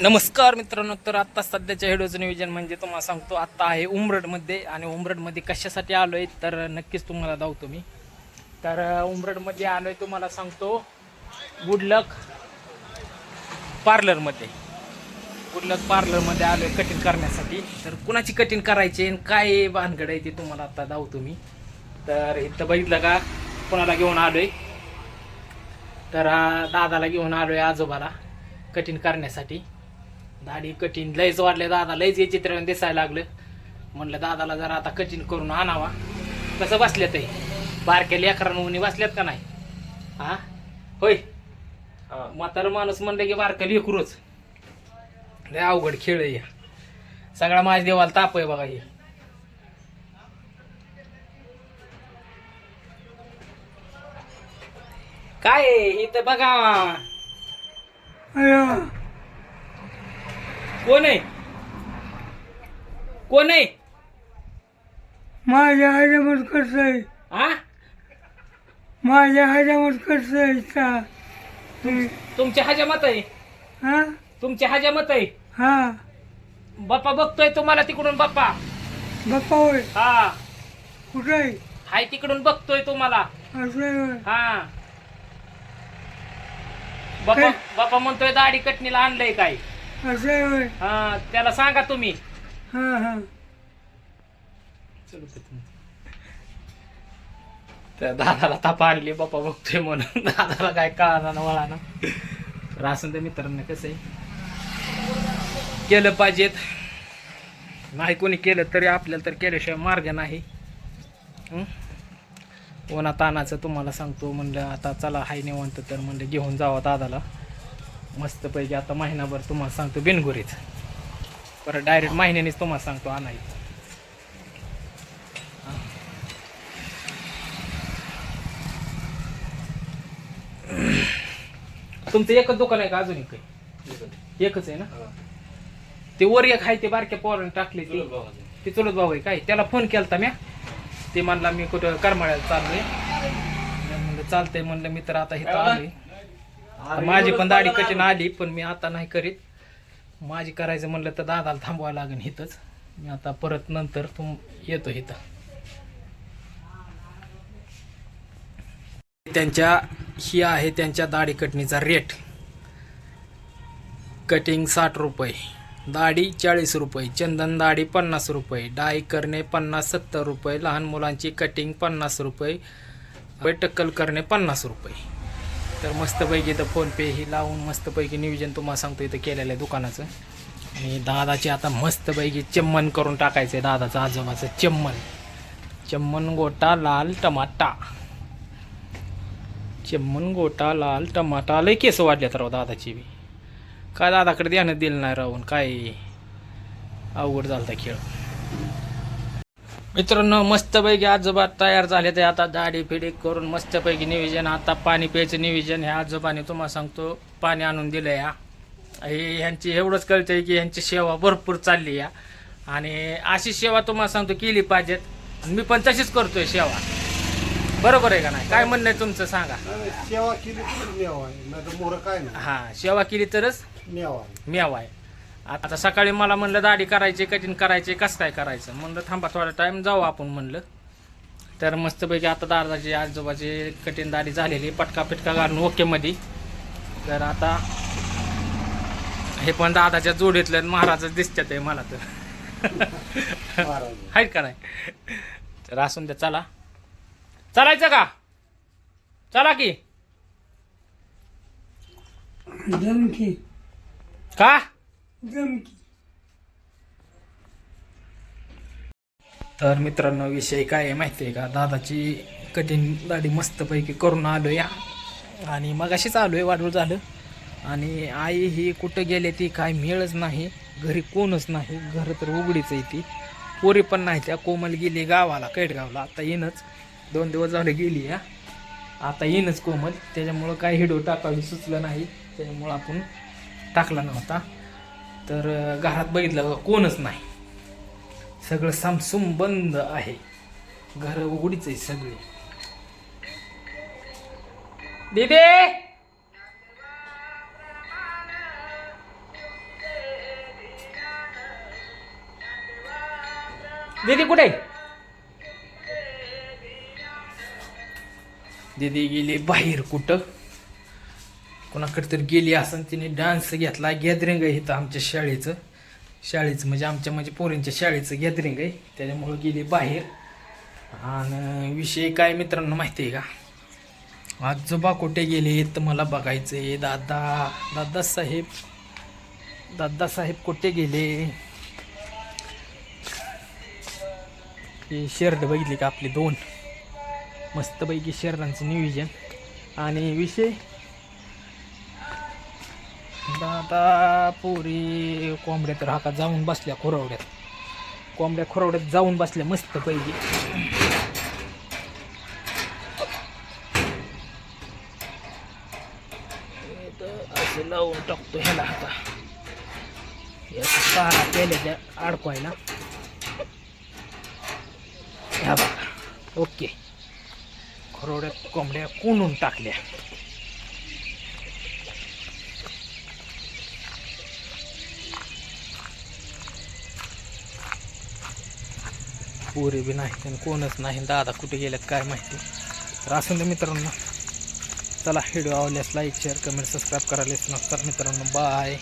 नमस्कार मित्रांनो तर आत्ता सध्याच्या व्हिडिओचं नियोजन म्हणजे तुम्हाला सांगतो आत्ता आहे उमरडमध्ये आणि उमरडमध्ये कशासाठी आलो आहे तर नक्कीच तुम्हाला दावतो मी. तर उमरडमध्ये आलो आहे तुम्हाला सांगतो गुडलक पार्लरमध्ये गुडलक पार्लरमध्ये आलो आहे कटिंग करण्यासाठी. तर कुणाची कटिंग करायची आणि काय भानगड आहे ते तुम्हाला आत्ता दावतो मी. तर इथं बघितलं का कोणाला घेऊन आलो आहे तर दादाला घेऊन आलो आहे आजोबाला कटिंग करण्यासाठी. दाढी कठीण. लयच वाढले दादा लयच हे चित्र दिसायला लागलं. म्हणलं दादाला जरा आता कठीण करून आणावा. कसं बसल्यात ते बारक्या लेकरांनी बसल्यात का नाही? हा होय. म्हातारा माणूस म्हणलं की बारक्या लेकरूच. लय अवघड खेळ आहे. सगळा माझ्या देवाला ताप आहे बघा हे. काय? इथं बघा. कोण आहे? कोण आहे? माझ्या हजामत कसं आहे? हा माझ्या हजामत कसं आहे? चा. तुमचे हजामत आहे. हा? तुमचे हजामत आहे. हा. बाप्पा बघतोय तुम्हाला तिकडून बाप्पा. बाप्पा होय. हा. कुठं आहे? हाय तिकडून बघतोय तुम्हाला. असं आहे होय. हा. बाप्पा काय? बाप्पा म्हणतोय दाढी कटणीला आणलंय काय? असं आहे होय. हा त्याला सांगा तुम्ही. हा हा. त्या दादाला तापा आणली बाप्पा बघतोय म्हणून. दादाला काय कळणार ना वळा ना तर असं ते मित्रांनो कसं आहे? केलं पाहिजेत. नाही कोणी केलं तरी आपल्याला तर केल्याशिवाय मार्ग नाही. हं? उन्हा तानाचं तुम्हाला सांगतो म्हणलं आता चला हाय निवंत तर म्हणलं घेऊन जावं दादाला. मस्तपैकी आता महिनाभर तुम्हाला सांगतो बिनगुरीच परत डायरेक्ट महिन्यानेच तुम्हाला सांगतो आणायचं. तुमचं एकच दुकान आहे का अजून एक? आहे? एकच आहे ना? ते वर एक आहे ते बारक्या पोराने टाकले ते. ते चुलत भाऊ आहे काय? त्याला फोन केलता म्या. ते म्हणला मी कुठं करमाळ्याला चाललोय. मी म्हणलं चालतंय. म्हणलं मी तर आता इथं आलोय. आता माझी पण दाढी कठीण आली पण मी आता नाही करीत. माझी करायचं म्हणलं तर दादाला थांबवायला लागेल इथंच. मी आता परत नंतर तुम येतो इथं. त्यांच्या ही आहे त्यांच्या दाढी कटणीचा रेट. कटिंग साठ रुपये. दाढी चाळीस रुपये. चंदन दाढी पन्नास रुपये. डाय करणे पन्नास सत्तर रुपये. लहान मुलांची कटिंग पन्नास रुपये. टक्कल करणे पन्नास रुपये. तर मस्तपैकी इथं फोनपे ही लावून मस्तपैकी नियोजन तुम्हाला सांगतो इथं केलेलं आहे दुकानाचं. आणि दादाची आता मस्तपैकी चम्मन करून टाकायचं आहे दादाचं आजोबाचं चम्मन. चम्मन गोटा लाल टमाटा. चम्मन गोटा लाल टमाटा. लय केस वाढल्यात राव दादाची बी. काय दादाकडे ध्यानच दिलं नाही राहून काय अवघड झालं खेळ. मित्रांनो मस्तपैकी आजोबा तयार झाले ते आता दाढी फिडी करून मस्तपैकी नियोजन आता पाणी प्यायचं नियोजन ह्या आजोबाने तुम्हाला सांगतो. पाणी आणून दिलं या. हे ह्यांची एवढंच कळतंय की ह्यांची सेवा भरपूर चालली या. आणि अशी सेवा तुम्हाला सांगतो केली पाहिजेत. मी पण तशीच करतोय सेवा. बरोबर आहे का नाही? काय म्हणणं आहे तुमचं सांगा. सेवा केली तर मेवा आहे नाही तर मोर काय नाही. हा सेवा केली तरच मेवा आहे. मेवा आहे. आता सकाळी मला म्हणलं दाढी करायची कठीण करायची कसं काय करायचं? म्हणलं थांबा थोडा टाइम जाऊ आपण म्हणलं. तर मस्तपैकी आता दादाची आजोबाची कठीण दाढी झालेली पटका पिटका घालून ओके मध्ये तर आता हे पण दादाच्या जोडीतलं महाराजच दिसतात आहे मला तर. महाराज आहेत का नाही? तर असून द्या चला. चालायचं का? चला की. का? धमकी. तर मित्रांनो विषय काय आहे माहिती आहे का? दादाची कठीण दाढी मस्तपैकी करून आलो या आणि मग अशीच आलो आहे वाढवून झालं. आणि आई ही कुठं गेले ती काय मिळच नाही घरी कोणच नाही घर तर उघडीच आहे ती. पोरी पण नाही त्या कोमल गेली गावाला कैटगावला आता येणंच. दोन दिवस झाले गेली या आता येईनच कोमल. त्याच्यामुळं काय हिडो टाकावी सुचलं नाही. त्याच्यामुळं आपण टाकला नव्हता. तर घरात बघितलं कोणच नाही. सगळं सामसुम बंद आहे. घर उघडीच आहे सगळी. दिदे दीदी कुठे दिदी गेली बाहेर कुठं? कोणाकडे तर गेली असं तिने डान्स घेतला गॅदरिंग आहे इथं आमच्या शाळेचं. शाळेचं म्हणजे आमच्या म्हणजे पोरींच्या शाळेचं गॅदरिंग आहे. त्याच्यामुळं गेली बाहेर. आणि विषय काय मित्रांनो माहिती आहे का? आजोबा कुठे गेले तर मला बघायचं दादा दादा साहेब दादासाहेब कुठे गेले? शर्ट बघितली का आपले दोन? मस्तपैकी शर्टांचं नियोजन. आणि विषय? आता पोरी कोंबड्या तर हाका जाऊन बसल्या खोरवड्यात. कोंबड्या खोरवड्यात जाऊन बसल्या मस्त पैकी. असं लावून टाकतो ह्याला आता. याचा केल्या त्या अडकवायला. ह्या बघा. ओके. खोरवड्यात कोंबड्या कोंडून टाकल्या. पोरी बी नाही आणि कोणच नाही दादा कुठे गेल्यात काय माहिती. तर असून दे मित्रांनो. चला व्हिडिओ आवडल्यास लाईक शेअर कमेंट सबस्क्राईब करायला नसतात तर मित्रांनो बाय